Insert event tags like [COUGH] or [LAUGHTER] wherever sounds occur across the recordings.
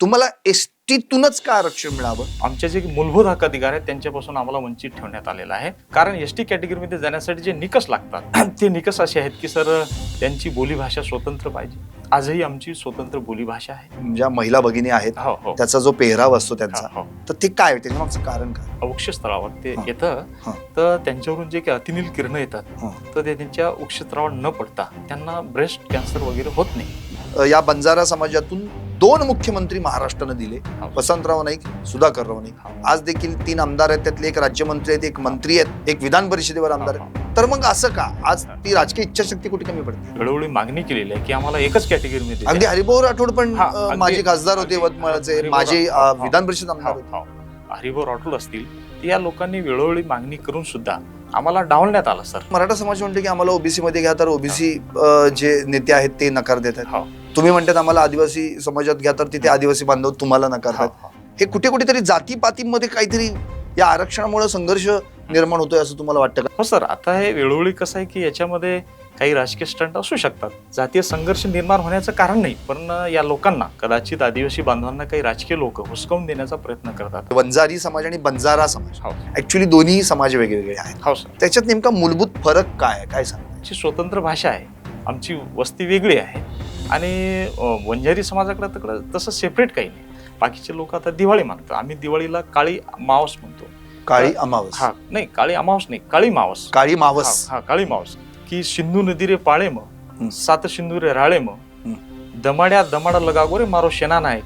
तुम्हाला एस टीतूनच का आरक्षण मिळावं आमचे जे मूलभूत हक्क अधिकार आहेत त्यांच्यापासून आम्हाला वंचित ठेवण्यात आलेला आहे कारण एस टी कॅटेगरीमध्ये जाण्यासाठी जे निकष लागतात [CLEARS THROAT] ते निकष असे आहेत की सर त्यांची बोलीभाषा स्वतंत्र पाहिजे आजही आमची स्वतंत्र बोलीभाषा आहे ज्या महिला भगिनी आहेत हो हो त्याचा जो पेहराव असतो त्यांचा हो, हो. तर ते काय त्याच्या मागचं कारण काय वृक्ष स्थळावर ते हा. येतं हा. तर त्यांच्यावरून जे काही अतिनील किरण येतात हा. तर ते त्यांच्या वृक्षस्थळावर न पडता त्यांना ब्रेस्ट कॅन्सर वगैरे होत नाही या बंजारा समाजातून दोन मुख्यमंत्री महाराष्ट्रानं दिले. हो. वसंतराव नाईक सुधाकरराव नाईक. हो. आज देखील तीन आमदार आहेत त्यातले एक राज्यमंत्री आहेत एक मंत्री आहेत एक विधान परिषदेवर आमदार आहेत. तर मग असं का? आज ती राजकीय इच्छाशक्ती कुठे कमी पडते? वेळोवेळी मागणी केलेली आहे की आम्हाला एकच कॅटेगरीमध्ये द्या. अगदी हरिभाऊ राठोड पण हा, माजी खासदार होते यवतमाळचे हा. विधान परिषद आमदार हो, होते. हो. हरिभाऊ राठोड असतील या लोकांनी वेळोवेळी मागणी करून सुद्धा आम्हाला डावलण्यात आलं सर. मराठा समाज म्हणते की आम्हाला ओबीसी मध्ये घ्या तर ओबीसी जे नेते आहेत ते नकार देत आहेत हो, तुम्ही म्हणतात आम्हाला आदिवासी समाजात घ्या तर तिथे आदिवासी बांधव तुम्हाला नकार हो, हो. हे कुठे कुठेतरी जातीपातीमध्ये काहीतरी या आरक्षणामुळे संघर्ष निर्माण होतोय असं तुम्हाला वाटतं का? हो सर आता हे वेळोवेळी कसं आहे की याच्यामध्ये काही राजकीय स्टंट असू शकतात. जातीय संघर्ष निर्माण होण्याचं कारण नाही पण या लोकांना कदाचित आदिवासी बांधवांना काही राजकीय लोक हुसकावून देण्याचा प्रयत्न करतात. वंजारी समाज आणि बंजारा समाज. हो. ऍक्च्युली दोन्ही समाज वेगवेगळे आहेत. हो सर. त्याच्यात नेमका मूलभूत फरक काय आहे? काय सांग आमची स्वतंत्र भाषा आहे. आमची वस्ती वेगळी आहे. आणि वंजारी समाजाकडे तिकडं तसं सेपरेट काही नाही. बाकीचे लोक आता दिवाळी मानतात. आम्ही दिवाळीला काळी मावस म्हणतो. काळी अमावस. हा नाही काळी अमावस नाही काळी मावस. काळी मावस. हा काळी मावस. की सिंधू नदी रे पाळे म. सात सिंधू रे राळे म. दमाड्या दमाडा लगागो रे मारो शेना नायक.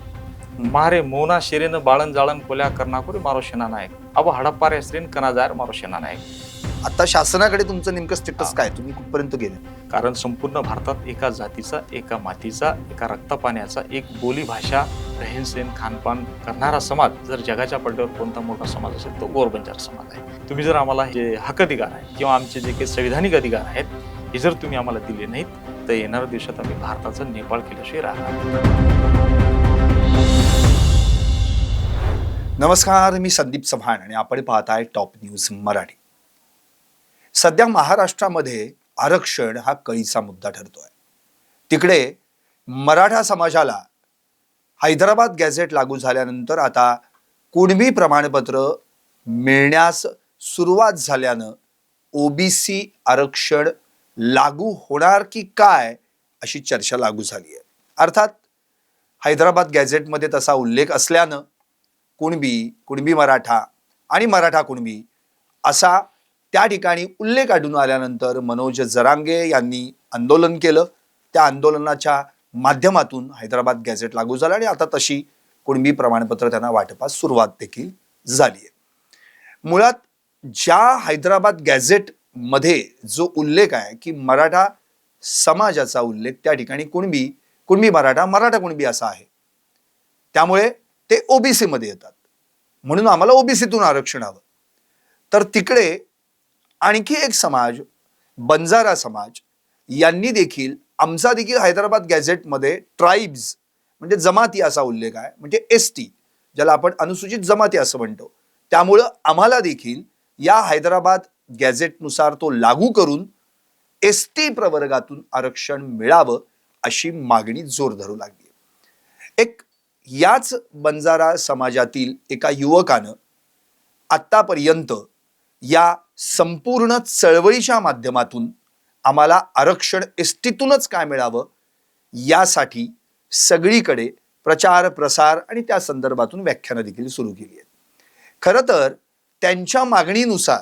मारे मोना शेरेन बाळन जाळन कोल्या करणाको रे मारो शेना नायक. अब हडप्पा रे श्रेन कना जायर मारो शेना नायक. आता शासनाकडे तुमचं नेमकं स्टेटस. काय? तुम्ही कुठपर्यंत गेले? कारण संपूर्ण भारतात एका जातीचा एका मातीचा एका रक्तपाण्याचा एक बोली भाषा रहेनसेन खानपान करणारा समाज जर जगाच्या पडद्यावर कोणता मोठा समाज असेल तो गोरबंजार समाज आहे. तुम्ही जर आम्हाला जे हक्क अधिकार आहे किंवा आमचे जे काही संविधानिक अधिकार आहेत हे जर तुम्ही आम्हाला दिले नाहीत तर येणाऱ्या दिवसात आम्ही भारताचं नेपाळ केल्याशिवाय राहणार नमस्कार मी संदीप चव्हाण आणि आपण पाहत आहे टॉप न्यूज मराठी. सध्या महाराष्ट्रामध्ये आरक्षण हा कळीचा मुद्दा ठरतोय. तिकडे मराठा समाजाला हैदराबाद गॅझेट लागू झाल्यानंतर आता कुणबी प्रमाणपत्र मिळण्यास सुरुवात झाल्यानं ओबीसी आरक्षण लागू होणार की काय अशी चर्चा लागू झाली आहे. अर्थात हैदराबाद गॅझेटमध्ये तसा उल्लेख असल्यानं कुणबी कुणबी मराठा आणि मराठा कुणबी असा त्या ठिकाणी उल्लेख आढळून आल्यानंतर मनोज जरांगे यांनी आंदोलन केलं. त्या आंदोलनाच्या माध्यमातून हैदराबाद गॅझेट लागू झालं आणि आता तशी कुणबी प्रमाणपत्र त्यांना वाटपास सुरुवात देखील झाली आहे मुळात ज्या हैदराबाद गॅझेटमध्ये जो उल्लेख आहे की मराठा समाजाचा उल्लेख त्या ठिकाणी कुणबी कुणबी मराठा मराठा कुणबी असा आहे. त्यामुळे ते ओबीसीमध्ये येतात. म्हणून आम्हाला ओबीसीतून आरक्षण हवं. तर तिकडे आणखी एक समाज बंजारा समाज यांनी देखील आमचा देखील हैदराबाद गॅझेटमध्ये ट्राईब्स म्हणजे जमाती असा उल्लेख आहे म्हणजे एस टी ज्याला आपण अनुसूचित जमाती असं म्हणतो. त्यामुळं आम्हाला देखील या हैदराबाद गॅझेटनुसार तो लागू करून एस टी प्रवर्गातून आरक्षण मिळावं अशी मागणी जोर धरू लागली. एक याच बंजारा समाजातील एका युवकानं आत्तापर्यंत या संपूर्ण चळवळीच्या माध्यमातून आम्हाला आरक्षण एस टीतूनच काय मिळावं यासाठी सगळीकडे प्रचार प्रसार आणि त्या संदर्भातून व्याख्यानं देखील सुरू केली आहेत. खरं तर त्यांच्या मागणीनुसार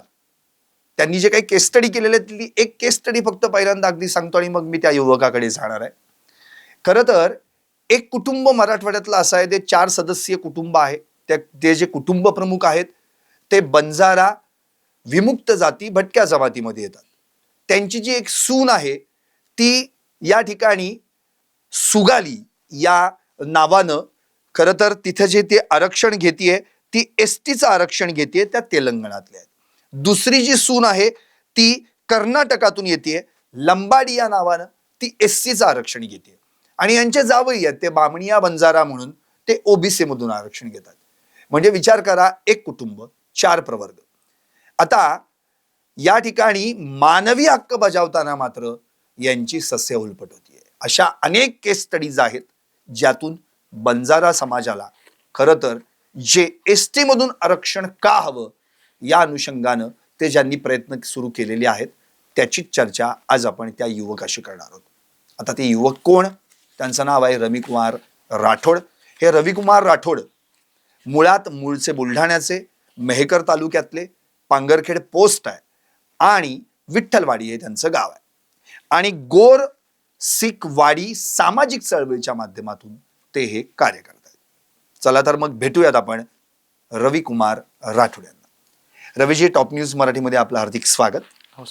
त्यांनी जे काही केस स्टडी केलेले आहेत एक केस स्टडी फक्त पहिल्यांदा अगदी सांगतो आणि मग मी त्या युवकाकडे जाणार आहे. खरं तर एक कुटुंब मराठवाड्यातलं असं आहे ते चार सदस्यीय कुटुंब आहे. त्या ते जे कुटुंब प्रमुख आहेत ते बंजारा विमुक्त जाती भटक्या जमातीमध्ये येतात. त्यांची जी एक सून आहे ती या ठिकाणी सुगाली या नावानं खरं तर तिथं जे ते आरक्षण घेते ती एस टीचं आरक्षण घेते त्या तेलंगणातल्या. आहेत दुसरी जी सून आहे ती कर्नाटकातून येते लंबाडी या नावानं ती एस सीचं आरक्षण घेते आणि यांचे जावई आहेत ते बामणिया बंजारा म्हणून ते ओबीसीमधून आरक्षण घेतात. म्हणजे विचार करा एक कुटुंब चार प्रवर्ग. आता या ठिकाणी मानवी हक्क बजावताना मात्र यांची सस्य उलपट होतीये. अशा अनेक केस स्टडीज आहेत ज्यातून बंजारा समाजाला खरं तर जे एस टीमधून आरक्षण का हवं या अनुषंगानं ते ज्यांनी प्रयत्न सुरू केलेले आहेत त्याचीच चर्चा आज आपण त्या युवकाशी करणार आहोत. आता ते युवक कोण? त्यांचं नाव आहे रविकुमार राठोड. हे रविकुमार राठोड मुळात मूळचे बुलढाण्याचे मेहकर तालुक्यातले पांगरखेड पोस्ट आहे आणि विठ्ठलवाडी हे त्यांचं गाव आहे. आणि गोर सिख वाडी सामाजिक चळवळीच्या माध्यमातून ते हे कार्य करत आहेत. चला तर मग भेटूयात आपण रविकुमार राठोड यांना. रवीजी टॉप न्यूज मराठीमध्ये आपलं हार्दिक स्वागत. हो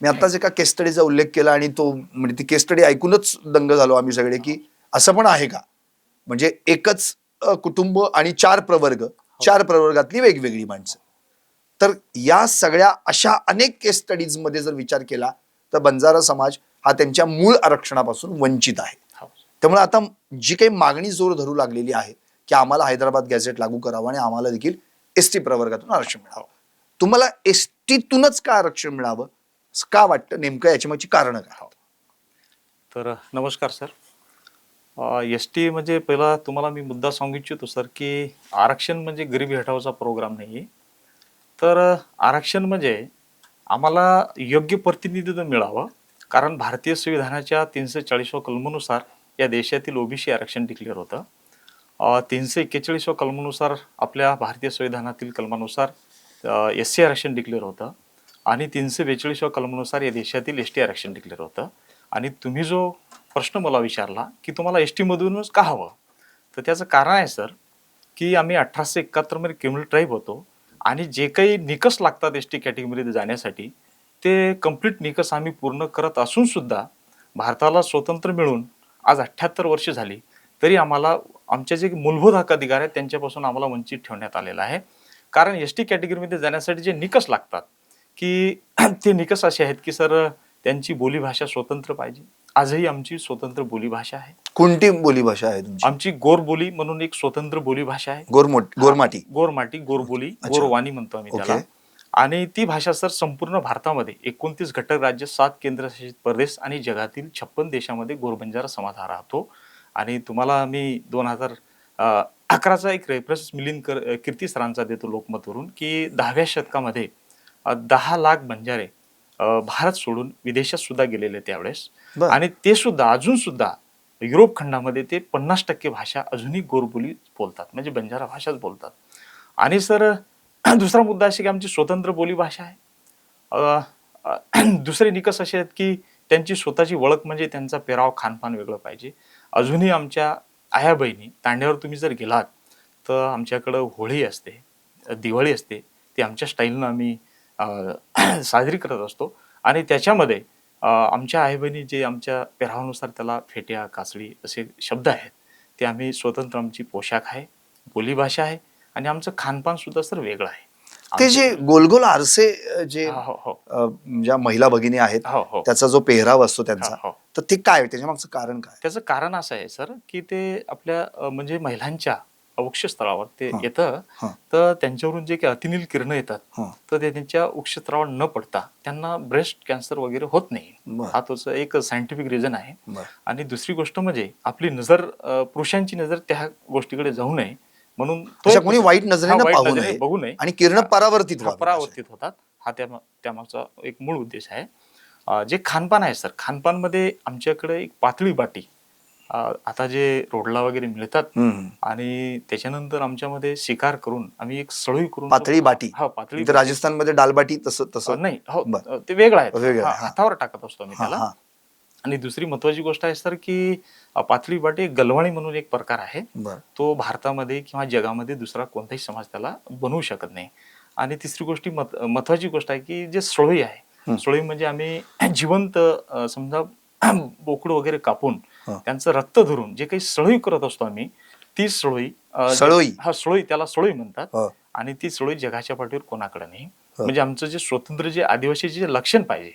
मी आत्ताच एका केस स्टडीचा उल्लेख केला आणि तो म्हणजे ती केस स्टडी ऐकूनच दंग झालो आम्ही सगळे की असं पण आहे का? म्हणजे एकच कुटुंब आणि चार प्रवर्ग चार प्रवर्गातली वेगवेगळी माणसं. तर या सगळ्या अशा अनेक केस स्टडीजमध्ये जर विचार केला तर बंजारा समाज हा त्यांच्या मूळ आरक्षणापासून वंचित आहे. हो. त्यामुळे आता जी काही मागणी जोर धरू लागलेली आहे की आम्हाला हैदराबाद गॅझेट लागू करावं आणि आम्हाला देखील एस टी प्रवर्गातून आरक्षण मिळावं. तुम्हाला एस टीतूनच का आरक्षण मिळावं? का वाटतं? नेमकं मागची कारण काय? तर नमस्कार सर. एस टी म्हणजे पहिला तुम्हाला मी मुद्दा सांगू इच्छितो सर की आरक्षण म्हणजे गरिबी हटावचा प्रोग्राम नाही. तर आरक्षण म्हणजे आम्हाला योग्य प्रतिनिधित्व मिळावं. कारण भारतीय संविधानाच्या तीनशे चाळीसव्या कलमानुसार या देशातील ओबीसी आरक्षण डिक्लेअर होतं. तीनशे एक्केचाळीसव्या कलमानुसार आपल्या भारतीय संविधानातील कलमानुसार एस सी आरक्षण डिक्लेअर होतं. आणि तीनशे बेचाळीसव्या कलमानुसार या देशातील एस टी आरक्षण डिक्लेअर होतं. आणि तुम्ही जो प्रश्न मला विचारला की तुम्हाला एस टीमधूनच का हवं? तर त्याचं कारण आहे सर की आम्ही अठराशे एकाहत्तरमध्ये क्रिमिनल ट्राईब होतो. आणि जे काही निकष लागतात एस टी कॅटेगरीमध्ये जाण्यासाठी ते कंप्लीट निकष आम्ही पूर्ण करत असून सुद्धा भारताला स्वतंत्र मिळून आज अठ्ठ्याहत्तर वर्ष झाली तरी आम्हाला आमचे जे मूलभूत हक्क अधिकार आहेत त्यांच्यापासून आम्हाला वंचित ठेवण्यात आलेला आहे. कारण एस टी कॅटेगरीमध्ये जाण्यासाठी जे निकष लागतात की [CLEARS THROAT] ते निकष असे आहेत की सर त्यांची बोलीभाषा स्वतंत्र पाहिजे. आजही आमची स्वतंत्र बोलीभाषा आहे. कोणती बोलीभाषा आहे तुमची? आमची गोर बोली म्हणून एक स्वतंत्र बोलीभाषा आहे. गोरमोट गोरमाटी गोरमाटी गोरबोली. गोरवाणी म्हणतो आम्ही. त्याला. आणि ती भाषा सर संपूर्ण भारतामध्ये एकोणतीस घटक राज्य सात केंद्रशासित प्रदेश आणि जगातील छप्पन देशामध्ये गोरबंजारा समाज हा राहतो. आणि तुम्हाला मी दोन हजार अकराचा एक रेफरन्स मिलिंद कर कीर्ती सरांचा देतो लोकमतवरून की दहाव्या शतकामध्ये दहा लाख बंजारे भारत सोडून विदेशात सुद्धा गेलेले त्यावेळेस. आणि ते सुद्धा अजून सुद्धा युरोप खंडामध्ये ते पन्नास टक्के भाषा अजूनही गोरबोली बोलतात. म्हणजे बंजारा भाषाच बोलतात. आणि सर [CLEARS THROAT] दुसरा मुद्दा असे की आमची स्वतंत्र बोली भाषा आहे. [CLEARS THROAT] दुसरे निकष असे आहेत की त्यांची स्वतःची ओळख म्हणजे त्यांचा पेराव खानपान वेगळं पाहिजे. अजूनही आमच्या आया बहिणी तांड्यावर तुम्ही जर गेलात तर आमच्याकडं होळी असते दिवाळी असते ती आमच्या स्टाईलनं आम्ही [CLEARS THROAT] साजरी करत असतो. आणि त्याच्यामध्ये आमच्या आई बहिणी जे आमच्या पेरावानुसार त्याला फेट्या कासळी असे शब्द आहेत ते आम्ही स्वतंत्र आमची पोशाख आहे बोलीभाषा आहे आणि आमचं खानपान सुद्धा सर वेगळं आहे. ते जे गोलगोल आरसे जे हो हो ज्या महिला भगिनी आहेत हो त्याचा जो पेहराव असतो त्यांचा. तर ते काय त्याच्या मागचं कारण काय? त्याचं कारण असं आहे सर की ते आपल्या म्हणजे महिलांच्या वक्षस्थळावर ते. येतं. तर त्यांच्यावरून जे काही अतिनील किरण येतात. तर ते त्यांच्या वक्षस्थळावर न पडता त्यांना ब्रेस्ट कॅन्सर वगैरे होत नाही. हा तोच एक सायंटिफिक रिझन आहे. आणि दुसरी गोष्ट म्हणजे आपली नजर पुरुषांची नजर त्या गोष्टीकडे जाऊ नये म्हणून तो कोणी वाईट नजरेनं बघू नये आणि किरण परावर्तित परावर्तित होतात हा त्या त्यामागचा एक मूळ उद्देश आहे जे खानपान आहे सर खानपानमध्ये आमच्याकडे एक पातळी बाटी आता जे रोडला वगैरे मिळतात. आणि त्याच्यानंतर आमच्यामध्ये शिकार करून आम्ही एक सळई करून पातळी बाटी हा पातळी इथं राजस्थानमध्ये दालबाटी तसं तसं अं, नाही हो ते वेगळं आहे. हातावर टाकत असतो आम्ही त्याला. आणि दुसरी महत्वाची गोष्ट आहे सर की पातळी बाटी गलवाणी म्हणून एक प्रकार आहे. तो भारतामध्ये किंवा जगामध्ये दुसरा कोणताही समाज त्याला बनवू शकत नाही आणि तिसरी गोष्टी महत्वाची गोष्ट आहे की जे सोळी आहे हं. सोळी म्हणजे आम्ही जिवंत समजा बोकड वगैरे कापून. त्यांचं रक्त धरून जे काही सळोई करत असतो आम्ही ती सळोई सळोई? हा सळोई त्याला सळोई म्हणतात. आणि ती सळोई जगाच्या पाठीवर कोणाकडे नाही. म्हणजे आमचं जे स्वतंत्र जे आदिवासीचे जे लक्षण पाहिजे.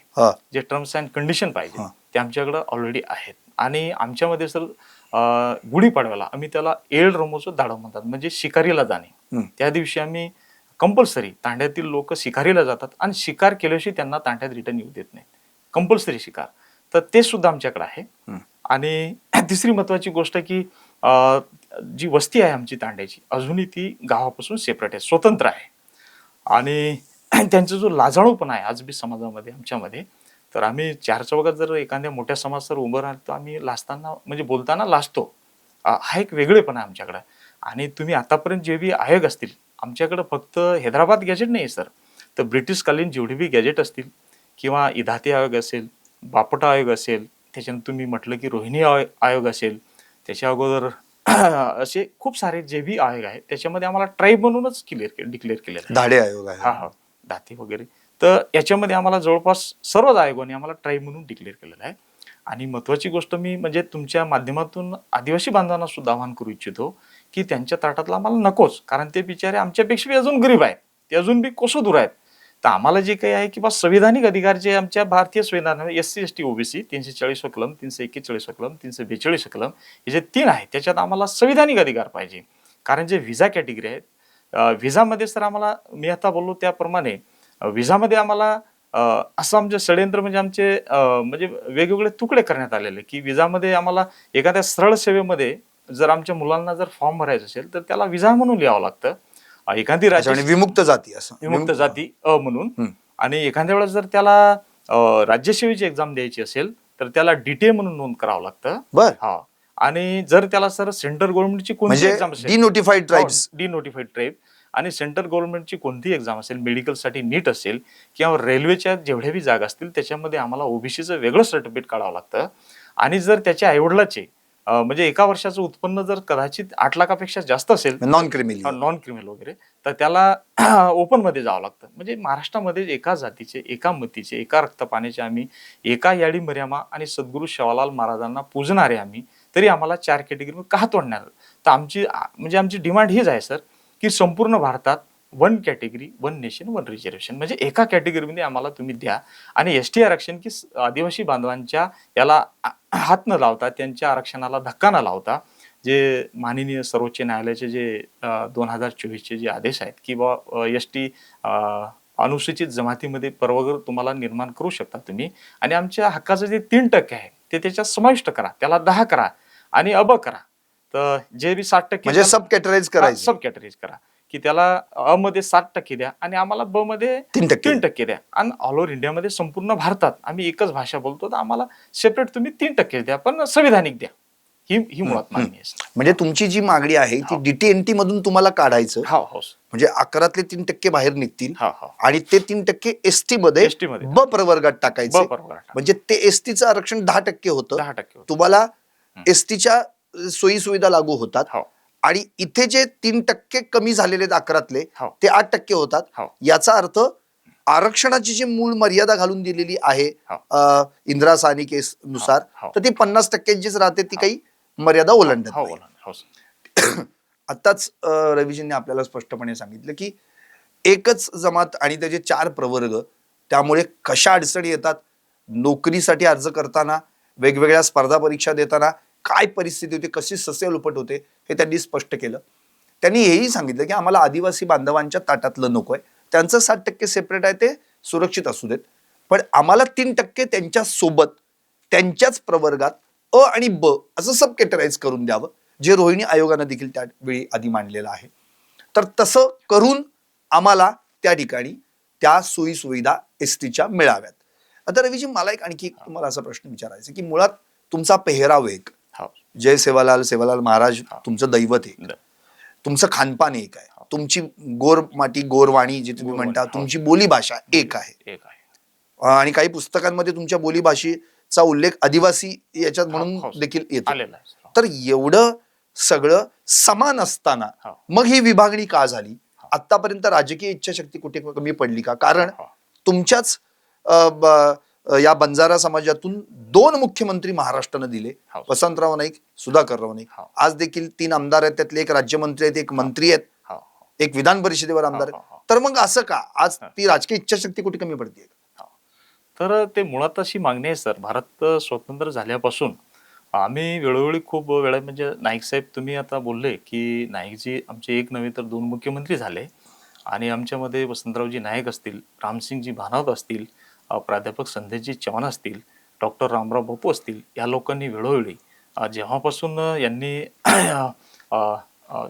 जे टर्म्स अँड कंडिशन पाहिजे. ते आमच्याकडे ऑलरेडी आहेत आणि आमच्यामध्ये सर गुढीपाडव्याला आम्ही त्याला एळ रमोचं दाडं म्हणतात म्हणजे शिकारीला जाणे. त्या दिवशी आम्ही कंपल्सरी तांड्यातील लोक शिकारीला जातात आणि शिकार केल्याशिवाय त्यांना तांड्यात रिटर्न येऊ देत नाहीत कंपल्सरी शिकार तर ते सुद्धा आमच्याकडे आहे. आणि [CLEARS THROAT] तिसरी महत्वाची गोष्ट की जी वस्ती आहे आमची तांड्याची अजूनही ती गावापासून सेपरेट आहे स्वतंत्र आहे. आणि [CLEARS THROAT] त्यांचा जो लाजाळूपणा आहे आजबी समाजामध्ये आमच्यामध्ये तर आम्ही चार चौघात जर एखाद्या मोठ्या समाज जर उभं राहिलो तर आम्ही लाजताना म्हणजे बोलताना लाजतो. हा एक वेगळेपणा आहे आमच्याकडं. आणि तुम्ही आतापर्यंत जे बी आयोग असतील आमच्याकडं फक्त हैदराबाद गॅजेट नाही सर. तर ब्रिटिशकालीन जेवढी बी गॅजेट असतील किंवा इधाती आयोग असेल बापटा आयोग असेल त्याच्यानंतर तुम्ही म्हटलं की रोहिणी आय- आयोग असेल त्याच्या अगोदर [CLEARS THROAT] असे खूप सारे जे बी आयोग आहेत त्याच्यामध्ये आम्हाला ट्राईब म्हणूनच क्लिअर डिक्लेअर केलेलं आहे. धाडे आयोग हा आहे हा. दाती वगैरे. तर याच्यामध्ये आम्हाला जवळपास सर्वच आयोगाने आम्हाला ट्राईब म्हणून डिक्लेअर केलेलं आहे. आणि महत्वाची गोष्ट मी म्हणजे तुमच्या माध्यमातून आदिवासी बांधवांना सुद्धा आवाहन करू इच्छितो की त्यांच्या ताटातला आम्हाला नकोच कारण ते बिचारे आमच्यापेक्षा बी अजून गरीब आहेत. ते अजून बी कोसो दूर आहेत. तर आम्हाला जे काही आहे की बा संविधानिक अधिकार जे आमच्या भारतीय संविधान S C S T OBC तीनशे चाळीस कलम तीनशे एक्केचाळीस कलम तीनशे बेचाळीस कलम हे जे तीन आहे त्याच्यात आम्हाला संविधानिक अधिकार पाहिजे. कारण जे व्हिजा कॅटेगरी आहेत व्हिजामध्ये सर आम्हाला मी आता बोललो त्याप्रमाणे व्हिजामध्ये आम्हाला असं आमचे षडयंत्र म्हणजे आमचे म्हणजे वेगवेगळे तुकडे करण्यात आलेले की विजामध्ये आम्हाला एखाद्या सरळ सेवेमध्ये जर आमच्या मुलांना जर फॉर्म भरायचा असेल तर त्याला विजा म्हणून लिहावं लागतं. एखादी अच्छा, आणि राज्य विमुक्त जाती असं. विमुक्त जाती अ म्हणून. आणि एखाद्या वेळेस जर त्याला राज्यसेवेची एक्झाम द्यायची असेल तर त्याला डीटीए म्हणून नोंद करावं लागतं. बर. हा. आणि जर त्याला सर सेंट्रल गव्हर्नमेंटची कोणती म्हणजे एक्झाम असेल denotified tribes denotified tribe आणि सेंट्रल गव्हर्नमेंटची कोणतीही एक्झाम असेल मेडिकलसाठी नीट असेल किंवा रेल्वेच्या जेवढ्या बी जागा असतील त्याच्यामध्ये आम्हाला ओबीसीचं वेगळं सर्टिफिकेट काढावं लागतं. आणि जर त्याच्या आईवडिलाचे म्हणजे एका वर्षाचं उत्पन्न जर कदाचित आठ लाखापेक्षा जास्त असेल नॉन क्रिमिनल नॉन क्रिमिनल वगैरे तर त्याला [CLEARS THROAT] ओपनमध्ये जावं लागतं. म्हणजे महाराष्ट्रामध्ये एका जातीचे एका मतीचे एका रक्तपाण्याचे आम्ही एका याडी मर्यामा आणि सद्गुरू शिवालाल महाराजांना पूजणारे आम्ही तरी आम्हाला चार कॅटेगरी का तोडणार? तर आमची म्हणजे आमची डिमांड हीच आहे सर की संपूर्ण भारतात one category one nation one reservation. म्हणजे एका कॅटेगरीमध्ये आम्हाला तुम्ही द्या. आणि एस टी आरक्षण की आदिवासी बांधवांच्या याला हात न लावता त्यांच्या आरक्षणाला धक्का न लावता जे माननीय सर्वोच्च न्यायालयाचे जे दोन हजार चोवीसचे जे आदेश आहेत किंवा एस टी अनुसूचित जमातीमध्ये प्रवर्ग तुम्हाला निर्माण करू शकता तुम्ही. आणि आमच्या हक्काचं जे तीन टक्के आहे ते त्याच्यात समाविष्ट करा. त्याला दहा करा आणि अब करा. तर जे बी साठ टक्के म्हणजे सब कॅटेराइज करायचं. सब कॅटेगरीज करा. की त्याला अ मध्ये सात टक्के द्या आणि आम्हाला ब मध्ये तीन टक्के तीन टक्के द्या. आणि ऑल ओव्हर इंडियामध्ये संपूर्ण भारतात आम्ही एकच भाषा बोलतो तर आम्हाला सेपरेट तुम्ही तीन टक्के द्या पण संविधानिक द्या. ही ही मुळात मागणी आहे. म्हणजे तुमची जी मागणी आहे ती हो. डीटीएनटी मधून तुम्हाला काढायचं हा हो म्हणजे अकरातले तीन टक्के बाहेर निघतील हा हा. आणि ते तीन टक्के एसटी मध्ये ST मध्ये. ब प्रवर्गात टाकायचे. म्हणजे ते एसटीचं आरक्षण दहा टक्के होतं. दहा टक्के. तुम्हाला एसटीच्या सोयी सुविधा लागू होतात. हो. आणि इथे जे तीन टक्के कमी झालेले अकरातले हो. ते आठ टक्के होतात. हो. याचा अर्थ आरक्षणाची जी मूळ मर्यादा घालून दिलेली आहे हो. इंदिरा साहनी केस नुसार. तर ती पन्नास टक्क्यांचीच राहते ती काही मर्यादा ओलांडत. [CLEARS THROAT] आताच रवीजींनी आपल्याला स्पष्टपणे सांगितलं की एकच जमात आणि त्याचे चार प्रवर्ग त्यामुळे कशा अडचणी येतात? नोकरीसाठी अर्ज करताना वेगवेगळ्या स्पर्धा परीक्षा देताना काय परिस्थिती होती कशी ससेलपट होते हे त्यांनी स्पष्ट केलं. त्यांनी हेही सांगितलं की आम्हाला आदिवासी बांधवांच्या ताटातलं नको आहे. त्यांचं सात टक्के सेपरेट आहे ते सुरक्षित असू देत. पण आम्हाला तीन टक्के त्यांच्यासोबत त्यांच्याच प्रवर्गात अ आणि ब असं सब कॅटराईज करून द्यावं जे रोहिणी आयोगानं देखील त्यावेळी आधी मांडलेलं आहे. तर तसं करून आम्हाला त्या ठिकाणी त्या सोयी सुविधा एस टीच्या मिळाव्यात. आता रवीजी मला एक आणखी तुम्हाला असा प्रश्न विचारायचा की मुळात तुमचा पेहराव एक जय सेवालाल सेवालाल महाराज. तुमचं दैवत द- तुमचं खानपान एक आहे तुमची गोर माटी गोरवाणी जी तुम्ही म्हणता. तुमची बोलीभाषा एक आहे आहे आणि काही पुस्तकांमध्ये तुमच्या बोलीभाषेचा उल्लेख आदिवासी याच्यात म्हणून हो. देखील येतो आहे. तर एवढं सगळं समान असताना. मग ही विभागणी का झाली. आतापर्यंत राजकीय इच्छाशक्ती कुठे कमी पडली का कारण. तुमच्याच या बंजारा समाजातून दोन मुख्यमंत्री महाराष्ट्रानं दिले हो. वसंतराव नाईक सुधाकरराव नाईक हो. आज देखील तीन आमदार आहेत त्यातले एक राज्यमंत्री आहेत एक मंत्री आहेत हो. एक विधान परिषदेवर आमदार आहेत. तर मग असं का आज. ती राजकीय इच्छाशक्ती कुठे कमी पडते तर ते मुळात अशी मागणी आहे सर भारत स्वतंत्र झाल्यापासून आम्ही वेळोवेळी खूप वेळा म्हणजे नाईक साहेब तुम्ही आता बोलले की नाईकजी आमचे एक नव्हे तर दोन मुख्यमंत्री झाले आणि आमच्यामध्ये वसंतरावजी नाईक असतील रामसिंगजी भानावत असतील प्राध्यापक संदेशजी चव्हाण असतील डॉक्टर रामराव बापू असतील या लोकांनी वेळोवेळी जेव्हापासून यांनी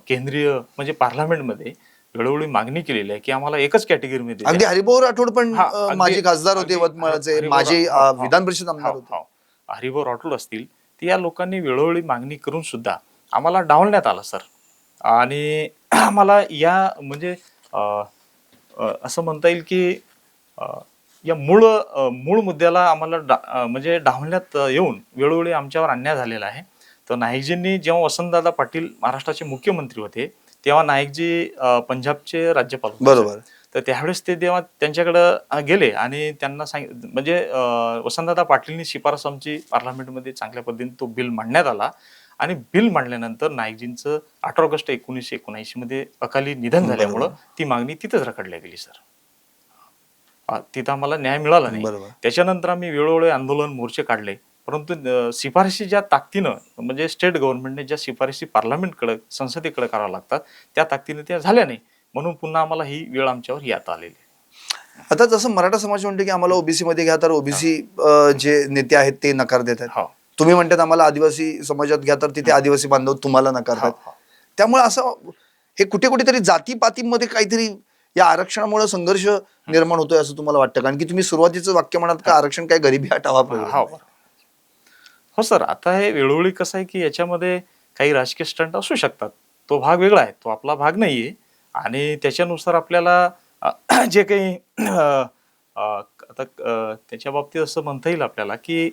केंद्रीय म्हणजे पार्लमेंटमध्ये वेळोवेळी मागणी केलेली आहे की आम्हाला एकच कॅटेगरीमध्ये अगदी हरिभाऊ राठोड पण माजी खासदार होते यवतमाळचे हो. विधान परिषद आमदार होते. हरिभाऊ राठोड असतील तर या लोकांनी वेळोवेळी मागणी करून सुद्धा आम्हाला डावलण्यात आलं सर आणि आम्हाला या म्हणजे असं म्हणता येईल की या मूळ मूळ मुद्द्याला आम्हाला डा म्हणजे डावलण्यात येऊन वेळोवेळी आमच्यावर अन्याय झालेला आहे तर नाईकजींनी जेव्हा वसंतदादा पाटील महाराष्ट्राचे मुख्यमंत्री होते तेव्हा नाईकजी पंजाबचे राज्यपाल. बरोबर तर त्यावेळेस ते तेव्हा त्यांच्याकडं गेले आणि त्यांना सांग म्हणजे वसंतदादा पाटीलनी शिफारस आमची पार्लमेंटमध्ये चांगल्या पद्धतीने तो बिल मांडण्यात आला आणि बिल मांडल्यानंतर नाईकजींचं अठरा ऑगस्ट एकोणीसशे एकोणऐंशी मध्ये अकाली निधन झाल्यामुळं. ती मागणी तिथंच रखडल्या गेली सर तिथं आम्हाला न्याय मिळाला नाही. बरोबर. त्याच्यानंतर आम्ही वेळोवेळी आंदोलन मोर्चे काढले. परंतु अ, शिफारशी ज्या ताकदीनं म्हणजे स्टेट गव्हर्नमेंटने ज्या शिफारशी पार्लमेंटकडे संसदेकडे कराव्या लागतात त्या ताकदीनं त्या झाल्या नाही. म्हणून पुन्हा आम्हाला ही वेळ आमच्यावर येता आलेली आहे. आता जसं मराठा समाज म्हणतो की आम्हाला ओबीसी मध्ये घ्या तर ओबीसी जे नेते आहेत ते नकार देतात हो. तुम्ही म्हणतात आम्हाला आदिवासी समाजात घ्या तर तिथे आदिवासी बांधव तुम्हाला हो, नकारतात हो. त्यामुळे असं हे कुठे कुठेतरी जातीपातीमध्ये काहीतरी या आरक्षणामुळे संघर्ष निर्माण होतोय असं तुम्हाला वाटतं? कारण की तुम्ही सुरुवातीचं वाक्य म्हणाल का आरक्षण काय गरिबी हटावा हो. हो सर. आता हे वेळोवेळी कसं आहे की याच्यामध्ये काही राजकीय स्टंट असू शकतात. तो भाग वेगळा आहे. तो आपला भाग नाहीये. आणि त्याच्यानुसार आपल्याला [CLEARS THROAT] जे काही आता त्याच्या बाबतीत असं म्हणता येईल आपल्याला की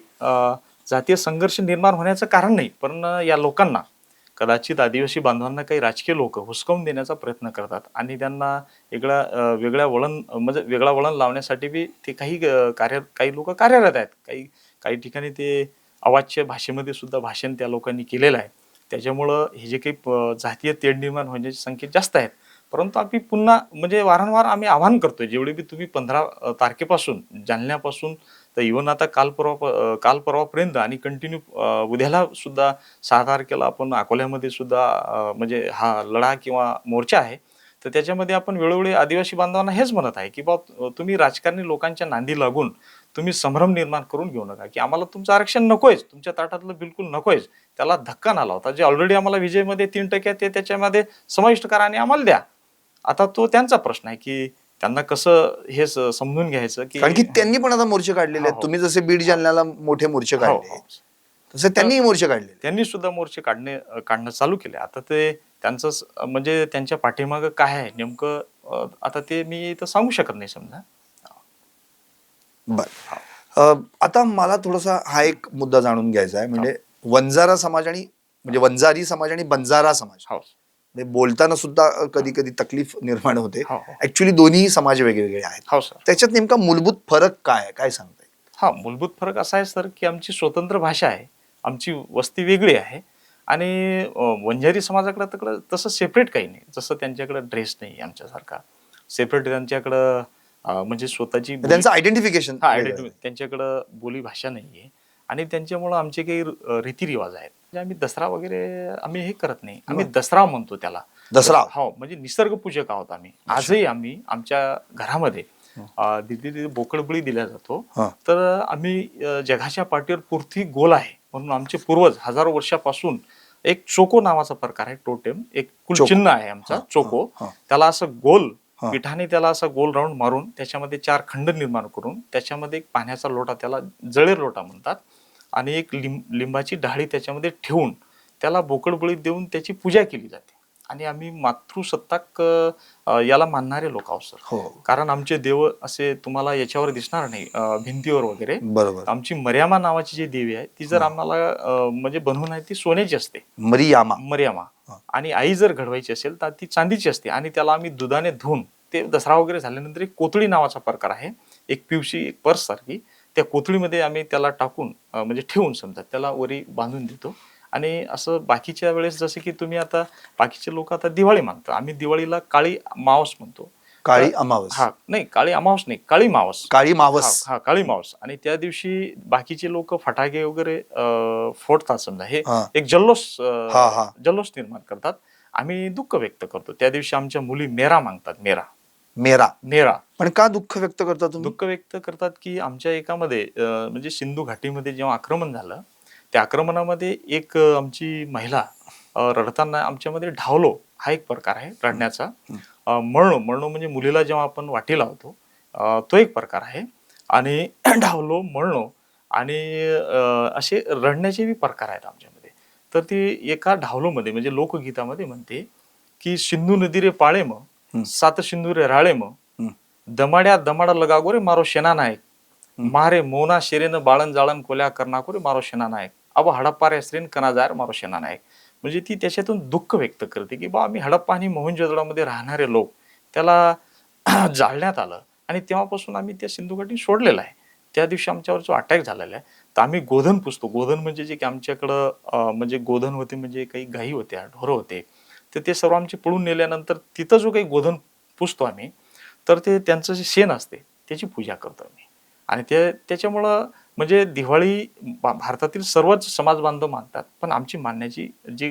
जातीय संघर्ष निर्माण होण्याचं कारण नाही पण या लोकांना. कदाचित आदिवासी बांधवांना काही राजकीय लोक हुसकावून देण्याचा प्रयत्न करतात आणि त्यांना वेगळ्या वेगळ्या वळण म्हणजे वेगळा वळण लावण्यासाठी बी ते काही कार्य काही लोक कार्यरत आहेत. काही काही ठिकाणी ते अवाच्य भाषेमध्ये सुद्धा भाषण त्या लोकांनी केलेलं आहे. त्याच्यामुळं हे जे काही प- जातीय तेढ निर्माण होण्याचे संकेत जास्त आहेत. परंतु आम्ही पुन्हा म्हणजे वारंवार आम्ही आवाहन करतोय जेवढे बी तुम्ही पंधरा तारखेपासून जालन्यापासून तर इव्हन आता काल परवा काल परवापर्यंत आणि कंटिन्यू उद्याला सुद्धा सहा तारखेला आपण अकोल्यामध्ये सुद्धा म्हणजे हा लढा किंवा मोर्चा आहे. तर त्याच्यामध्ये आपण वेळोवेळी आदिवासी बांधवांना हेच म्हणत आहे की बा तुम्ही राजकारणी लोकांच्या नांदी लागून तुम्ही संभ्रम निर्माण करून घेऊ नका की आम्हाला तुमचं आरक्षण नकोयच तुमच्या ताटातलं बिलकुल नकोयच. त्याला धक्का नाला होता. जे ऑलरेडी आम्हाला विजयमध्ये तीन टक्के ते त्याच्यामध्ये समाविष्ट करा आणि आम्हाला द्या. आता तो त्यांचा प्रश्न आहे की त्यांना कसं हे समजून घ्यायचं की कारण की त्यांनी पण आता मोर्चे काढलेले हो, आहेत. हो. तुम्ही जसे बीड जालन्याला मोठे मोर्चे हो, काढले हो. तसे त्यांनीही मोर्चे काढलेले त्यांनी सुद्धा मोर्चे काढणे काढणं चालू केले. आता ते त्यांचं म्हणजे त्यांच्या पाठीमागं काय आहे? नेमकं आता ते मी इथं सांगू शकत नाही समजा. बर. अ, आता मला थोडासा हा एक मुद्दा जाणून घ्यायचा आहे. म्हणजे वंजारा समाज आणि म्हणजे वंजारी समाज आणि बंजारा समाज. हो. बोलताना सुद्धा कधी कधी तकलीफ निर्माण होते. हो, हो. ऍक्च्युली दोन्ही समाज वेगवेगळे आहेत. हो सर त्याच्यात नेमका मूलभूत फरक काय आहे? काय सांगताय? हा मूलभूत फरक असा आहे सर की आमची स्वतंत्र भाषा आहे. आमची वस्ती वेगळी आहे. आणि वंजारी समाजाकडे तिकडं तसं सेपरेट काही नाही. जसं त्यांच्याकडे ड्रेस नाही आमच्यासारखा. सेपरेट त्यांच्याकडं म्हणजे स्वतःची त्यांचं आयडेंटिफिकेशन हा आयडेंटिटी त्यांच्याकडं बोली भाषा नाहीये. आणि त्यांच्यामुळं आमचे काही रीतिरिवाज आहेत. म्हणजे आम्ही दसरा वगैरे आम्ही हे करत नाही. आम्ही दसरा म्हणतो त्याला. दसरा. हो म्हणजे निसर्ग पूजक आहोत आम्ही. आजही आम्ही आमच्या घरामध्ये दिदी दिदी बोकडबळी दिला जातो. हा. तर आम्ही जगाच्या पाठीवर पृथ्वी गोल आहे म्हणून आमचे पूर्वज हजारो वर्षापासून एक चोको नावाचा प्रकार आहे टोटेम. एक कुलचिन्ह आहे आमचा हा, चोको. हा. त्याला असं गोल हा. पिठाने त्याला असा गोल राऊंड मारून त्याच्यामध्ये चार खंड निर्माण करून त्याच्यामध्ये एक पाण्याचा लोटा त्याला जळेर लोटा म्हणतात. आणि एक लिंब लिंबाची डाळी त्याच्यामध्ये ठेवून त्याला बोकडबळी देऊन त्याची पूजा केली जाते. आणि आम्ही मातृसत्ताक याला मानणारे लोक आहोत सर. हो. कारण आमचे देव असे तुम्हाला याच्यावर दिसणार नाही भिंतीवर वगैरे. बरोबर. आमची मर्यामा नावाची जी देवी आहे ती जर. आम्हाला म्हणजे बनवून आहे ती सोन्याची असते. मरियामा. मर्यामा. आणि आई जर घडवायची असेल तर ती चांदीची असते. आणि त्याला आम्ही दुधाने धुवून ते दसरा वगैरे झाल्यानंतर एक कोथळी नावाचा प्रकार आहे. एक पिवशी एक पर्स सारखी. त्या कोथळीमध्ये आम्ही त्याला टाकून म्हणजे ठेवून समजा त्याला वरी बांधून देतो. आणि असं बाकीच्या वेळेस जसे की तुम्ही आता बाकीचे लोक आता दिवाळी मानतात आम्ही दिवाळीला काळी मावस म्हणतो. काळी अमावस. हा नाही काळी अमावस नाही काळी मावस. काळी मावस. हा काळी मावस. आणि त्या दिवशी बाकीचे लोक फटाके वगैरे फोडतात समजा. हे एक जल्लोष. जल्लोष निर्माण करतात. आम्ही दुःख व्यक्त करतो. त्या दिवशी आमच्या मुली मेरा मागतात मेरा. मेरा. मेरा. पण का दुःख व्यक्त करता तुम्ही? दुःख व्यक्त करतात की आमच्या एकामध्ये अ, म्हणजे सिंधू घाटीमध्ये जेव्हा आक्रमण झालं त्या आक्रमणामध्ये एक अ, आमची महिला अं, रडताना आमच्यामध्ये ढावलो. हा एक प्रकार आहे रडण्याचा. अं, मळणं मळणं म्हणजे मुलीला जेव्हा आपण वाटी लावतो अं, तो एक प्रकार आहे. आणि [CLEARS THROAT] ढावलो मळणं आणि अं, असे रडण्याचे बी प्रकार आहेत आमच्यामध्ये. तर ती एका ढावलोमध्ये म्हणजे लोकगीतामध्ये म्हणते की सिंधू नदी रे पाळे हं. सात सिंधू रे राळे म हं. दमाड्या दमाडा लगागो रे मारो शेना नायक. मारे मोना शेरेन बाळन जाळन कोल्या करणाको रे मारो शेना नायक. अब हडप्पा रे श्रेन कना जायर मारो शेना नायक. म्हणजे ती त्याच्यातून दुःख व्यक्त करते की बा आम्ही हडप्पा आणि मोहनजोदडोमध्ये राहणारे लोक. त्याला [CLEARS THROAT] जाळण्यात आलं. आणि तेव्हापासून आम्ही त्या सिंधू घाटी सोडलेला आहे. त्या दिवशी आमच्यावर जो अटॅक झालेला आहे तर आम्ही गोधन पुसतो. गोधन म्हणजे जे की आमच्याकडं म्हणजे गोधन होते म्हणजे काही गायी होत्या ढोरं होते. तर ते सर्व आमचे पळून नेल्यानंतर तिथं जो काही गोधन पुसतो आम्ही तर ते त्यांचं जे शेण असते त्याची पूजा करतो आम्ही. आणि ते त्याच्यामुळं म्हणजे दिवाळी भारतातील सर्वच समाज बांधव मानतात पण आमची मानण्याची जी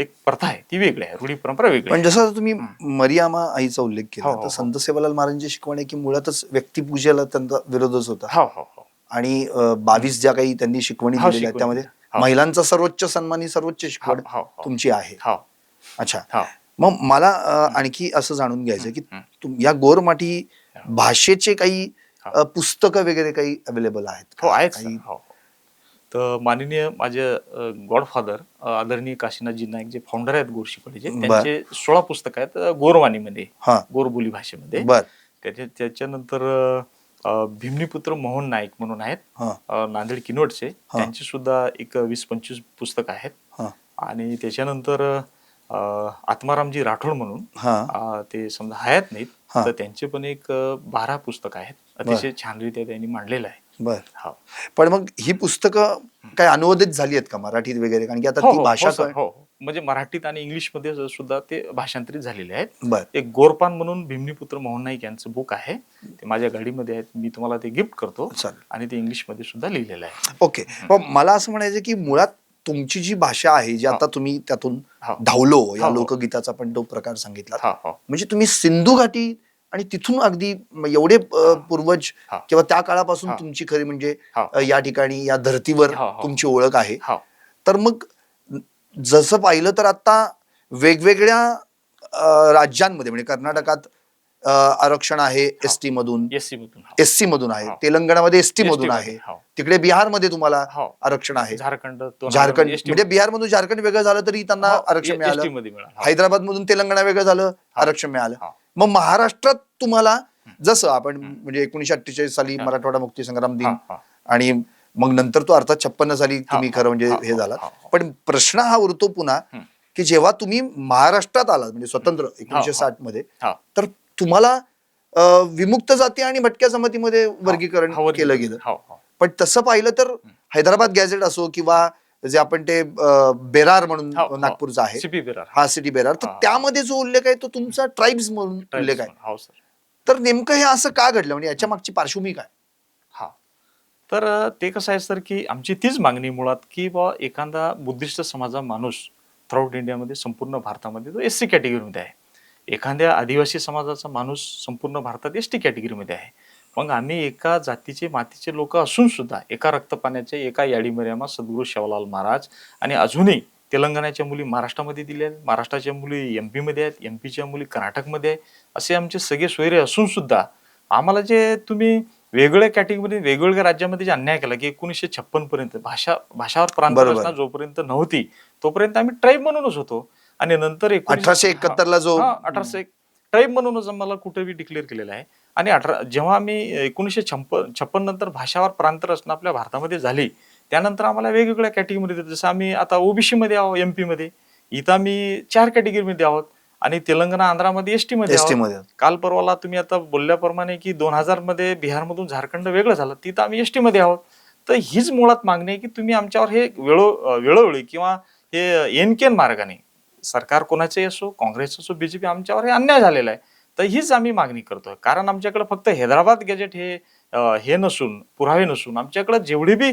एक प्रथा आहे ती वेगळी आहे रूढी परंपरा वेगळी पण जसं तुम्ही मरियामा आईचा उल्लेख केला हो, हो, तर हो. संत सेवालाल महाराजांची शिकवण आहे की मुळातच व्यक्तिपूजेला त्यांचा विरोधच होता. हो हो हो. आणि बावीस ज्या काही त्यांनी शिकवणी हो, दिलेल्या. त्यामध्ये हो. महिलांचा सर्वोच्च सन्मान ही सर्वोच्च हो शिकवण हो हो. तुमची आहे. हो. अच्छा. हो मग मला आणखी असं जाणून घ्यायचं की या गोरमाटी भाषेचे काही पुस्तकं वगैरे काही अवेलेबल आहेत हो? आहेत हो. तर माननीय माझे गॉडफादर आदरणीय काशीनाथजी नाईक जे फाउंडर आहेत गोरशिपडीचे बर. त्यांचे सोळा पुस्तक आहेत गोरवाणीमध्ये गोरबोली भाषेमध्ये. त्याच्या त्याच्यानंतर भीमनीपुत्र मोहन नाईक म्हणून आहेत नांदेड किनवटचे. त्यांची सुद्धा एक वीस पंचवीस पुस्तक आहेत. आणि त्याच्यानंतर आत्मारामजी राठोड म्हणून ते समजा हयात नाहीत. तर त्यांचे पण एक बारा पुस्तक आहेत. अतिशय छानरित्या त्यांनी मांडलेलं आहे. बर. हो. पण मग ही पुस्तकं काय अनुवादित झाली आहेत का मराठीत वगैरे? कारण की आता हो ती हो, भाषा हो. म्हणजे मराठीत आणि इंग्लिशमध्ये सुद्धा ते भाषांतरित झालेले आहेत. एक गोरपान म्हणून भीमनीपुत्र मोहन नाईक यांचं बुक आहे. ते माझ्या गाडीमध्ये आहेत. मी तुम्हाला ते गिफ्ट करतो. आणि ते इंग्लिशमध्ये सुद्धा लिहिलेलं आहे. ओके. मला असं म्हणायचं की मुळात तुमची जी भाषा आहे जी आता तुम्ही त्यातून. धावलो या. लोकगीताचा पण तो प्रकार सांगितला म्हणजे तुम्ही सिंधू घाटी आणि तिथून अगदी एवढे पूर्वज. किंवा त्या काळापासून. तुमची खरी म्हणजे या ठिकाणी या धर्तीवर. तुमची ओळख आहे तर मग जसं पाहिलं तर आता वेगवेगळ्या राज्यांमध्ये म्हणजे कर्नाटकात अ, आरक्षण आहे एस टी मधून एस सी मधून हो. एस सी मधून आहे हो. तेलंगणामध्ये एस टी मधून आहे हो. तिकडे बिहारमध्ये तुम्हाला हो. आरक्षण आहे झारखंड तो झारखंड ST म्हणजे बिहार मधून झारखंड वेगळं झालं तरी त्यांना हो, आरक्षण ST मिळालं मध्ये मिळालं हो. हैदराबाद मधून तेलंगणा वेगळं झालं आरक्षण मिळालं हो. मग महाराष्ट्रात तुम्हाला जसं आपण म्हणजे एकोणीशे अठ्ठेचाळीस साली. मराठवाडा मुक्ती संग्राम दिन हा, हा. आणि मग नंतर तो अर्थात छप्पन्न साली तुम्ही खरं म्हणजे हा, हे हा, झाला हा, हा. पण प्रश्न हा उरतो पुन्हा हम्म. की जेव्हा तुम्ही महाराष्ट्रात आलात म्हणजे स्वतंत्र एकोणीशे. साठमध्ये हा. तर तुम्हाला विमुक्त जाती आणि भटक्या जमातीमध्ये वर्गीकरण. केलं गेलं. हो हो. पण तसं पाहिलं तर हैदराबाद गॅझेट असो किंवा जे आपण ते बेरार म्हणून हो. नागपूरचं आहे. हा सिटी बेरार. तर. त्यामध्ये जो उल्लेख आहे तो तुमचा ट्राईब्स म्हणून उल्लेख आहे. हो तर नेमकं हे असं का घडलं? म्हणजे याच्या मागची पार्श्वभूमी काय? हा. तर ते कसं आहे सर की आमची तीच मागणी मुळात की बा एखादा बुद्धिस्ट समाजा माणूस थ्राऊट इंडियामध्ये संपूर्ण भारतामध्ये तो एस सी कॅटेगरीमध्ये आहे. एखाद्या आदिवासी समाजाचा माणूस संपूर्ण भारतात एस टी कॅटेगरीमध्ये आहे. मग आम्ही एका जातीचे मातीचे लोक असून सुद्धा एका रक्तपाण्याचे एका याडी मर्यामा सद्गुरू शिवलाल महाराज आणि अजूनही तेलंगणाच्या मुली महाराष्ट्रामध्ये दिल्या आहेत. महाराष्ट्राच्या मुली एममध्ये आहेत एम पीच्या मुली कर्नाटकमध्ये आहे असे आमचे सगळे सोयरे असून सुद्धा आम्हाला जे तुम्ही वेगवेगळ्या कॅटेगरी वेगवेगळ्या राज्यामध्ये जे अन्याय केला की एकोणीसशे छप्पन पर्यंत भाषा भाषावर प्रांत जोपर्यंत नव्हती तोपर्यंत आम्ही ट्राईब म्हणूनच होतो. आणि नंतर अठराशे एकाहत्तर ला जो अठराशे एक ट्राईब म्हणूनच आम्हाला कुठेही डिक्लेअर केलेलं आहे. आणि अठरा जेव्हा आम्ही एकोणीसशे छप्पन छप्पन नंतर भाषावर प्रांत रचना आपल्या भारतामध्ये झाली त्यानंतर आम्हाला वेगवेगळ्या कॅटेगरीमध्ये जसं आम्ही आता ओबीसी मध्ये आहोत एमपी मध्ये. इथं आम्ही चार कॅटेगरीमध्ये आहोत. आणि तेलंगणा आंध्रामध्ये एसटी एस. मध्ये काल परवाला तुम्ही आता बोलल्याप्रमाणे की दोन हजारमध्ये बिहारमधून झारखंड वेगळं झालं तिथं आम्ही एसटी मध्ये आहोत. तर हीच मुळात मागणी आहे की तुम्ही आमच्यावर हे वेळो वेळोवेळी किंवा हे एनकेन मार्गाने सरकार कोणाचंही असो काँग्रेस असो बीजेपी आमच्यावर हे अन्याय झालेला आहे. तर हीच आम्ही मागणी करतो. कारण आमच्याकडे फक्त हैदराबाद गॅजेट हे हे नसून पुरावे नसून आमच्याकडे जेवढी बी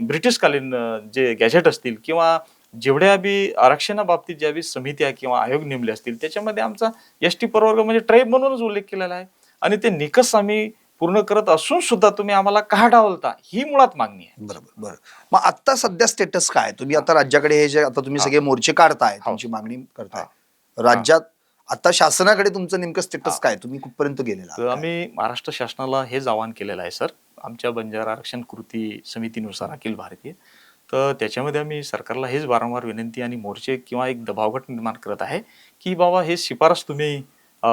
ब्रिटिशकालीन जे गॅजेट असतील किंवा जेवढ्या बी आरक्षणाबाबतीत ज्या बी समित्या किंवा आयोग नेमले असतील त्याच्यामध्ये आमचा एस टी प्रवर्ग म्हणजे ट्राईब म्हणूनच उल्लेख केलेला आहे. आणि ते निकष आम्ही पूर्ण करत असून सुद्धा तुम्ही आम्हाला का डावलता? ही मुळात मागणी आहे. बरोबर बरं मग आता सध्या स्टेटस काय तुम्ही आता राज्याकडे हे जे आता तुम्ही. सगळे मोर्चे काढताय हो. तुमची मागणी करताय. राज्यात आता शासनाकडे तुमचं नेमकं स्टेटस. काय? तुम्ही कुठपर्यंत गेलेला तर आम्ही महाराष्ट्र शासनाला हेच आवाहन केलेलं आहे सर. आमच्या बंजारा आरक्षण कृती समितीनुसार अखिल भारतीय. तर त्याच्यामध्ये आम्ही सरकारला हेच वारंवार विनंती आणि मोर्चे किंवा एक दबावगट निर्माण करत आहे की बाबा हे शिफारस तुम्ही अ,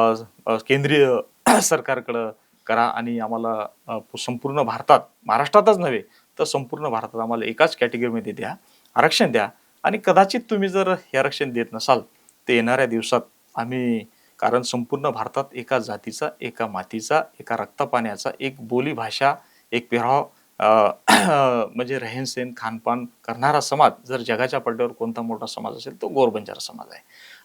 अ, केंद्रीय [CLEARS THROAT] सरकारकडं करा आणि आम्हाला संपूर्ण भारतात महाराष्ट्रातच नव्हे तर संपूर्ण भारतात आम्हाला एकाच कॅटेगरीमध्ये द्या आरक्षण द्या आणि कदाचित तुम्ही जर हे आरक्षण देत नसाल तर येणाऱ्या दिवसात आम्ही कारण संपूर्ण भारतात एका जातीचा एका मातीचा एका रक्तपाण्याचा एक बोली भाषा एक पेहराव [CLEARS THROAT] म्हणजे रहेनसेन खानपान करणारा समाज जर जगाच्या पडद्यावर कोणता मोठा समाज असेल तो गोरबंजारा समाज आहे.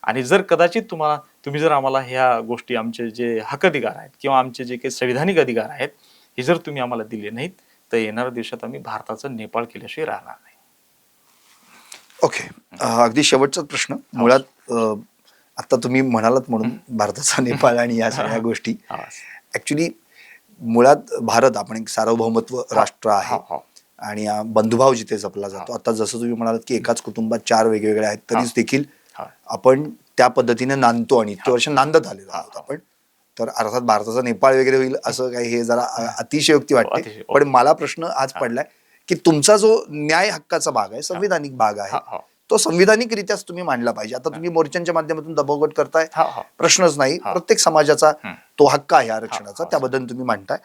आणि जर कदाचित तुम्हाला तुम्ही जर आम्हाला ह्या गोष्टी आमचे जे हक्क अधिकार आहेत किंवा आमचे जे काही संविधानिक अधिकार आहेत हे जर तुम्ही आम्हाला दिले नाहीत तर येणाऱ्या दिवसात आम्ही भारताचं नेपाळ केल्याशिवाय राहणार नाही. ओके. अगदी शेवटचाच प्रश्न. मुळात आता तुम्ही म्हणालात म्हणून भारताचा नेपाळ आणि या सगळ्या गोष्टी. ऍक्च्युली मुळात भारत आपण एक सार्वभौमत्व राष्ट्र आहे. आणि बंधुभाव जिथे जपला जातो. आता जसं तुम्ही म्हणालात की एकाच कुटुंबात चार वेगवेगळे आहेत तरीच. देखील. आपण त्या पद्धतीने नांदतो आणि इतके वर्ष नांदत आलेलो आहोत आपण. तर अर्थात भारताचा नेपाळ वगैरे होईल असं काही हे जरा अतिशयोक्ती वाटते. अतिशय- पण मला प्रश्न आज पडलाय की तुमचा जो न्याय हक्काचा भाग आहे संविधानिक भाग आहे हा, हा. तो संविधानिकरित्याच तुम्ही मांडला पाहिजे. आता तुम्ही मोर्चांच्या माध्यमातून दबावगट करताय हा, हा. प्रश्नच नाही. हा. प्रत्येक समाजाचा. तो हक्क आहे आरक्षणाचा हा. त्याबद्दल तुम्ही मांडताय.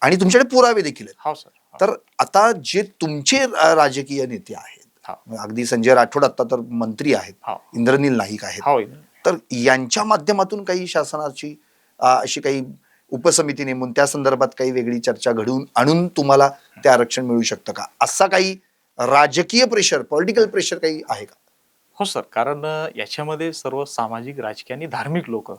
आणि तुमच्याकडे पुरावे देखील आहेत. हो हा. तर आता जे तुमचे राजकीय नेते आहेत हा. अगदी संजय राठोड आता तर मंत्री आहेत. इंद्रनील नाईक आहेत. तर यांच्या माध्यमातून काही शासनाची अशी काही उपसमिती नेमून त्या संदर्भात काही वेगळी चर्चा घडवून आणून तुम्हाला ते आरक्षण मिळू शकतं का? असा काही राजकीय प्रेशर पॉलिटिकल प्रेशर काही आहे का? हो सर कारण याच्यामध्ये सर्व सामाजिक राजकीय आणि धार्मिक लोक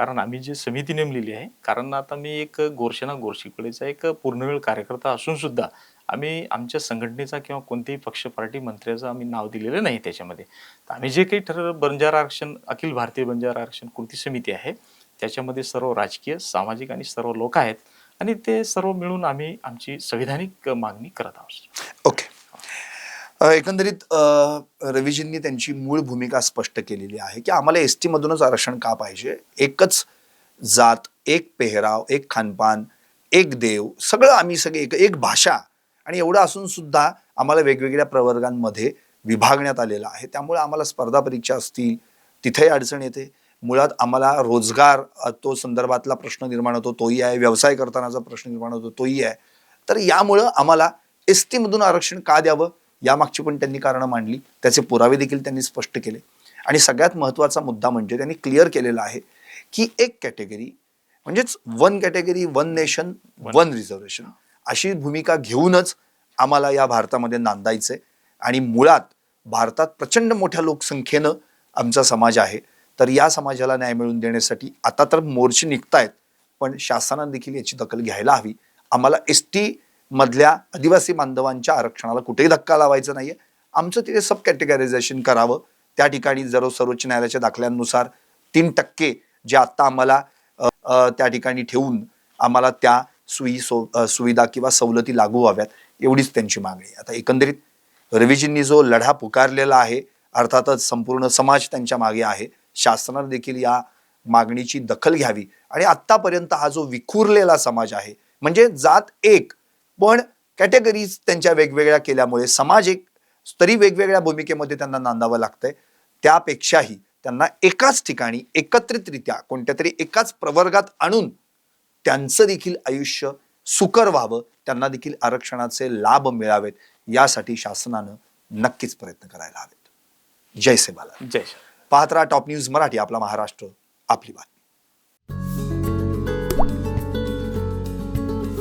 कारण आम्ही जी समिती नेमलेली आहे कारण आता मी एक गोरशेना गोरशिकडेचा एक पूर्णवेळ कार्यकर्ता असून सुद्धा आम्ही आमच्या संघटनेचा किंवा कोणत्याही पक्ष पार्टी मंत्र्याचं आम्ही नाव दिलेलं नाही त्याच्यामध्ये तर आम्ही जे काही ठरवलं बंजारा आरक्षण अखिल भारतीय बंजारा आरक्षण कृती समिती आहे त्याच्यामध्ये सर्व राजकीय सामाजिक आणि सर्व लोक आहेत आणि ते सर्व मिळून आम्ही आमची संविधानिक मागणी करत आहोत ओके okay. एकंदरीत रवीजींनी त्यांची मूळ भूमिका स्पष्ट केलेली आहे की आम्हाला एस टीमधूनच आरक्षण का पाहिजे? एकच जात एक पेहराव एक खानपान एक देव सगळं आम्ही सगळे एक एक भाषा. आणि एवढं असून सुद्धा आम्हाला वेगवेगळ्या प्रवर्गांमध्ये विभागण्यात आलेलं आहे. त्यामुळे आम्हाला स्पर्धा परीक्षा असतील तिथेही अडचण येते. मुळात आम्हाला रोजगार तो संदर्भातला प्रश्न निर्माण होतो तोही आहे. व्यवसाय करतानाचा प्रश्न निर्माण होतो तोही आहे. तर यामुळं आम्हाला एस टीमधून आरक्षण का द्यावं? यामागची पण त्यांनी कारणं मांडली. त्याचे पुरावे देखील त्यांनी स्पष्ट केले. आणि सगळ्यात महत्त्वाचा मुद्दा म्हणजे त्यांनी क्लिअर केलेला आहे की एक कॅटेगरी म्हणजेच one category one nation one reservation अशी भूमिका घेऊनच आम्हाला या भारतामध्ये नांदायचंय. आणि मुळात भारतात प्रचंड मोठ्या लोकसंख्येनं आमचा समाज आहे. तर या समाजाला न्याय मिळवून देण्यासाठी आता तर मोर्चे निघतायत पण शासनाने देखील याची दखल घ्यायला हवी. आम्हाला एस टी मधल्या आदिवासी बांधवांच्या आरक्षणाला कुठेही धक्का लावायचा नाहीये. आमचं तिथे सब कॅटेगरायझेशन करावं. त्या ठिकाणी जर सर्वोच्च न्यायालयाच्या दाखल्यांनुसार तीन टक्के जे आत्ता आम्हाला त्या ठिकाणी ठेवून आम्हाला त्या सुई सो सुविधा किंवा सवलती लागू व्हाव्यात एवढीच त्यांची मागणी आता एकंदरीत रवीजींनी जो लढा पुकारलेला आहे अर्थातच संपूर्ण समाज त्यांच्या मागे आहे. शासनाने देखील या मागणीची दखल घ्यावी. आणि आत्तापर्यंत हा जो विखुरलेला समाज आहे म्हणजे जात एक पण कॅटेगरीज त्यांच्या वेगवेगळ्या केल्यामुळे समाज एक तरी वेगवेगळ्या भूमिकेमध्ये त्यांना नांदावं लागतंय. त्यापेक्षाही त्यांना एकाच ठिकाणी एकत्रितरित्या कोणत्या तरी एकाच प्रवर्गात आणून त्यांचं देखील आयुष्य सुकर व्हावं त्यांना देखील आरक्षणाचे लाभ मिळावेत यासाठी शासनानं नक्कीच प्रयत्न करायला हवेत. जय से बाला. जय पाहत राहा टॉप न्यूज मराठी आपला महाराष्ट्र आपली बात